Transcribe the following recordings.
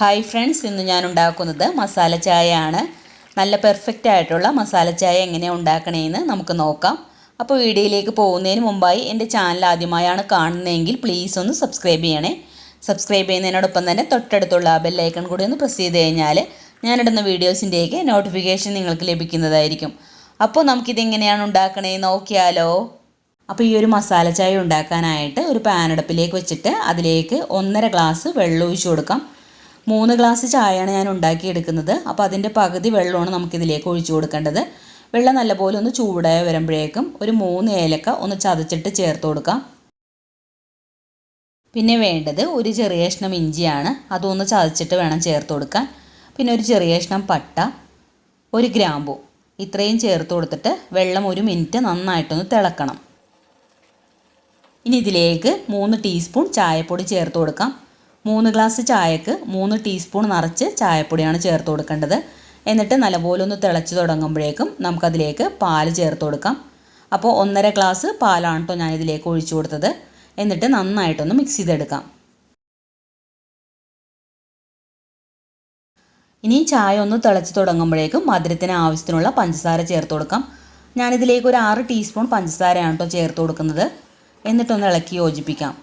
Hi friends ഇന്ന് ഞാൻ ഉണ്ടാക്കുന്നത് മസാല ചായ ആണ് നല്ല പെർഫെക്റ്റ് ആയിട്ടുള്ള മസാല ചായ എങ്ങനെയാണ് ഉണ്ടാക്കണേന്ന് നമുക്ക് നോക്കാം. അപ്പോൾ വീഡിയോയിലേക്ക് പോകുന്നതിന് മുമ്പായി എന്റെ ചാനൽ ആദ്യമായാണ് കാണുന്നതെങ്കിൽ പ്ലീസ് ഒന്ന് സബ്സ്ക്രൈബ് ചെയ്യണേ. സബ്സ്ക്രൈബ് ചെയ്യുന്നതിനോടൊപ്പം തന്നെ തൊട്ടടുത്തുള്ള ആ ബെല്ലൈക്കൺ കൂടി ഒന്ന് പ്രസ് ചെയ്ത് കഴിഞ്ഞാൽ ഞാനിടുന്ന വീഡിയോസിന്റെയൊക്കെ നോട്ടിഫിക്കേഷൻ നിങ്ങൾക്ക് ലഭിക്കുന്നതായിരിക്കും. അപ്പോൾ നമുക്കിതെങ്ങനെയാണ് ഉണ്ടാക്കണേന്ന് നോക്കിയാലോ. അപ്പോൾ ഈ ഒരു മസാല ചായ ഉണ്ടാക്കാനായിട്ട് ഒരു പാൻ അടുപ്പിലേക്ക് വെച്ചിട്ട് അതിലേക്ക് ഒന്നര ഗ്ലാസ് വെള്ളം ഒഴിച്ചു കൊടുക്കാം. മൂന്ന് ഗ്ലാസ് ചായയാണ് ഞാൻ ഉണ്ടാക്കിയെടുക്കുന്നത്. അപ്പോൾ അതിന്റെ പകുതി വെള്ളമാണ് നമുക്കിതിലേക്ക് ഒഴിച്ചു കൊടുക്കേണ്ടത്. വെള്ളം നല്ലപോലെ ഒന്ന് ചൂടായി വരുമ്പോഴേക്കും ഒരു മൂന്ന് ഏലക്ക ഒന്ന് ചതച്ചിട്ട് ചേർത്ത് കൊടുക്കാം. പിന്നെ വേണ്ടത് ഒരു ചെറിയ കഷ്ണം ഇഞ്ചിയാണ്. അതൊന്ന് ചതച്ചിട്ട് വേണം ചേർത്ത് കൊടുക്കാൻ. പിന്നെ ഒരു ചെറിയ കഷ്ണം പട്ട ഒരു ഗ്രാമ്പു. ഇത്രയും ചേർത്ത് കൊടുത്തിട്ട് വെള്ളം ഒരു മിനിറ്റ് നന്നായിട്ടൊന്ന് തിളക്കണം. ഇനി ഇതിലേക്ക് മൂന്ന് ടീസ്പൂൺ ചായപ്പൊടി ചേർത്ത് കൊടുക്കാം. മൂന്ന് ഗ്ലാസ് ചായക്ക് മൂന്ന് ടീസ്പൂൺ നിറച്ച് ചായപ്പൊടിയാണ് ചേർത്ത് കൊടുക്കേണ്ടത്. എന്നിട്ട് നല്ലപോലെ ഒന്ന് തിളച്ച് തുടങ്ങുമ്പോഴേക്കും നമുക്കതിലേക്ക് പാൽ ചേർത്ത് കൊടുക്കാം. അപ്പോൾ ഒന്നര ഗ്ലാസ് പാലാണ് കേട്ടോ ഞാനിതിലേക്ക് ഒഴിച്ചു കൊടുത്തത്. എന്നിട്ട് നന്നായിട്ടൊന്ന് മിക്സ് ചെയ്തെടുക്കാം. ഇനി ചായ ഒന്ന് തിളച്ച് തുടങ്ങുമ്പോഴേക്കും മധുരത്തിന് ആവശ്യത്തിനുള്ള പഞ്ചസാര ചേർത്ത് കൊടുക്കാം. ഞാനിതിലേക്ക് ഒരു ആറ് ടീസ്പൂൺ പഞ്ചസാരയാണ് കേട്ടോ ചേർത്ത് കൊടുക്കുന്നത്. എന്നിട്ടൊന്ന് ഇളക്കി യോജിപ്പിക്കാം.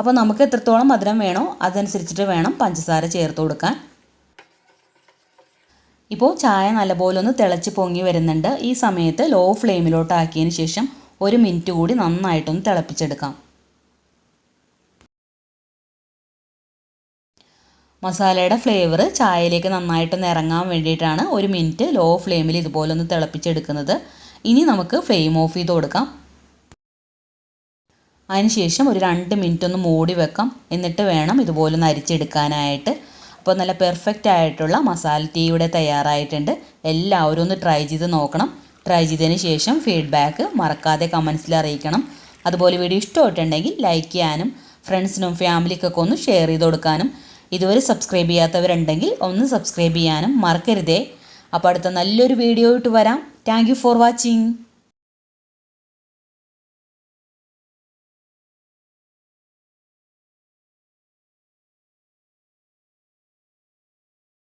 അപ്പോൾ നമുക്ക് എത്രത്തോളം മധുരം വേണോ അതനുസരിച്ചിട്ട് വേണം പഞ്ചസാര ചേർത്ത് കൊടുക്കാൻ. ഇപ്പോൾ ചായ നല്ലപോലെ ഒന്ന് തിളച്ച് പൊങ്ങി വരുന്നുണ്ട്. ഈ സമയത്ത് ലോ ഫ്ലെയിമിലോട്ടാക്കിയതിന് ശേഷം ഒരു മിനിറ്റ് കൂടി നന്നായിട്ടൊന്ന് തിളപ്പിച്ചെടുക്കാം. മസാലയുടെ ഫ്ലേവർ ചായയിലേക്ക് നന്നായിട്ടൊന്ന് ഇറങ്ങാൻ വേണ്ടിയിട്ടാണ് ഒരു മിനിറ്റ് ലോ ഫ്ലെയിമിൽ ഇതുപോലെ ഒന്ന് തിളപ്പിച്ചെടുക്കുന്നത്. ഇനി നമുക്ക് ഫ്ലെയിം ഓഫ് ചെയ്ത് കൊടുക്കാം. അതിനുശേഷം ഒരു രണ്ട് മിനിറ്റ് ഒന്ന് മൂടി വെക്കാം. എന്നിട്ട് വേണം ഇതുപോലെ ഒന്ന് അരിച്ചെടുക്കാനായിട്ട്. അപ്പോൾ നല്ല പെർഫെക്റ്റ് ആയിട്ടുള്ള മസാല ടീ ഇവിടെ തയ്യാറായിട്ടുണ്ട്. എല്ലാവരും ഒന്ന് ട്രൈ ചെയ്ത് നോക്കണം. ട്രൈ ചെയ്തതിന് ശേഷം ഫീഡ്ബാക്ക് മറക്കാതെ കമൻസിൽ അറിയിക്കണം. അതുപോലെ വീഡിയോ ഇഷ്ടമായിട്ടുണ്ടെങ്കിൽ ലൈക്ക് ചെയ്യാനും ഫ്രണ്ട്സിനും ഫാമിലിക്കൊക്കെ ഒന്ന് ഷെയർ ചെയ്ത് കൊടുക്കാനും ഇതുവരെ സബ്സ്ക്രൈബ് ചെയ്യാത്തവരുണ്ടെങ്കിൽ ഒന്ന് സബ്സ്ക്രൈബ് ചെയ്യാനും മറക്കരുതേ. അപ്പോൾ അടുത്ത നല്ലൊരു വീഡിയോ ഇട്ട് വരാം. Thank for watching